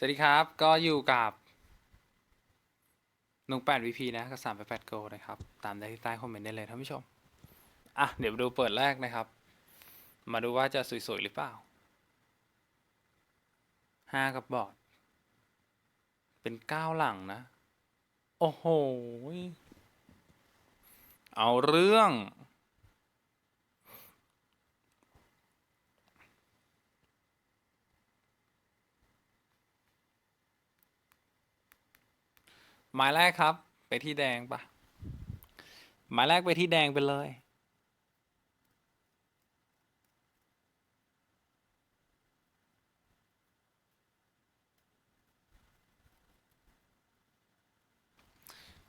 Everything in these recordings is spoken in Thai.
สวัสดีครับ ก็อยู่กับนุงแปดวีพีนะกับสามแปดแปดโกนะครับ ตามได้ที่ใต้คอมเมนต์ได้เลยท่านผู้ชม อะ เดี๋ยวดูเปิดแรกนะครับ มาดูว่าจะสวยๆหรือเปล่าห้ากับบอร์ด เป็นเก้าหลังนะ โอ้โห เอาเรื่อง หมายแรกครับ ไปที่แดงปะหมายแรกไปที่แดงไปเลย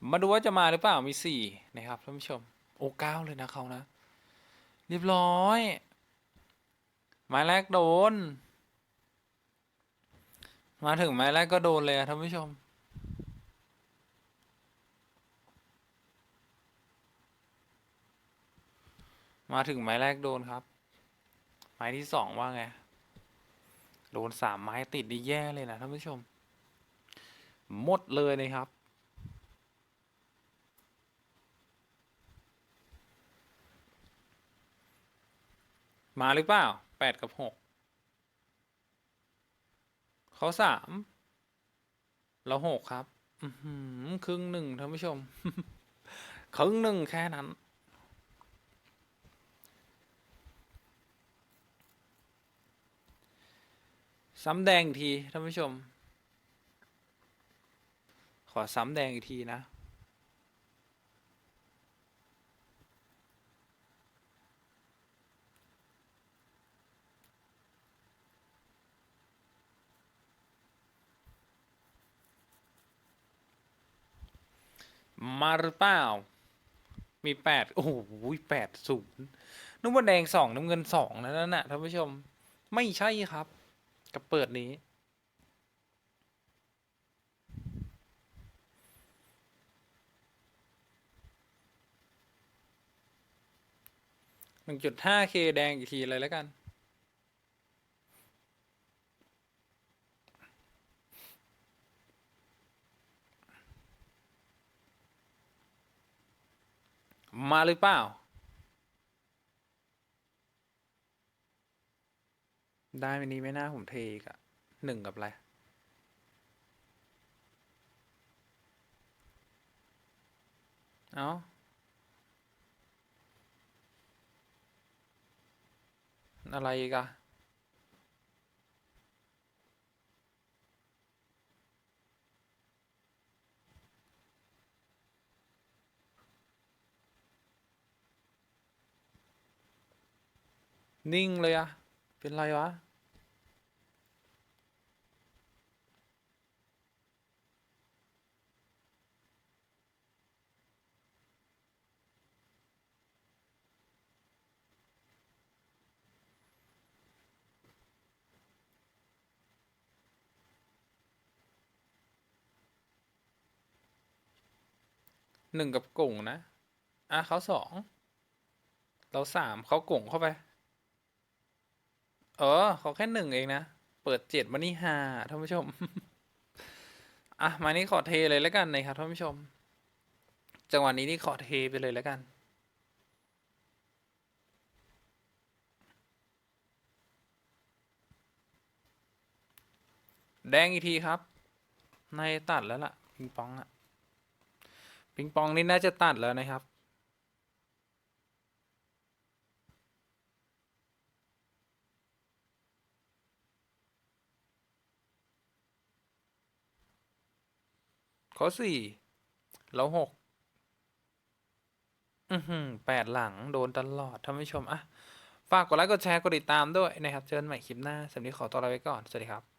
มาดูว่าจะมาหรือเปล่ามีสี่นะครับท่านผู้ชม โอ้เก้าเลยนะเขานะ เรียบร้อย หมายแรกโดน มาถึงหมายแรกก็โดนเลยท่านผู้ชม มาถึงไม้แรกโดนครับ ไม้ที่สองว่าไง โดนสามไม้ติดนี่แย่เลยนะท่านผู้ชม หมดเลยนะครับ มาหรือเปล่าแปดกับหกเขาสามแล้วหกครับ อืครึ่งหนึ่งท่านผู้ชม ครึ่งหนึ่งแค่นั้น ซ้ำแดงอีกทีท่านผู้ชม ขอซ้ำแดงอีกทีนะมาหรือเปล่า มีแปด โอ้โหแปดศูนย์นึกว่าแดงสองน้ำเงินสองนั่นน่ะท่านผู้ชม ไม่ใช่ครับ กับเปิดนี้ หนึ่งจุดห้าเคแดงอีกทีเลยแล้วกันมาหรือเปล่า ได้วันนี้ไม่น่าผมเทอีกอะหนึ่งกับอะไรเอาอะไรอีกอะนิ่งเลยอะ เป็นไรวะ หนึ่งกับกลุ่งนะ อะเขาสอง เราสามเขากลุ่งเข้าไป เออขาแค่หนึ่งเองนะ เปิดเจ็ดมานี่ห้าท่านผู้ชม อะ มานี่ขอเทเลยแล้วกันนะครับท่านผู้ชม จังหวะนี้นี่ขอเทไปเลยแล้วกันแดงอีกทีครับ ในตัดแล้วล่ะ ปิงปองอะปิงปองนี่น่าจะตัดแล้วนะครับ ข้อสี่แล้วหกอือหือแปดหลังโดนตลอดท่านผู้ชม อะ ฝากกดไลค์กดแชร์กดติดตามด้วยนะครับ เจอกันใหม่คลิปหน้าสำหรับนี้ขอตัวลาไปก่อน สวัสดีครับ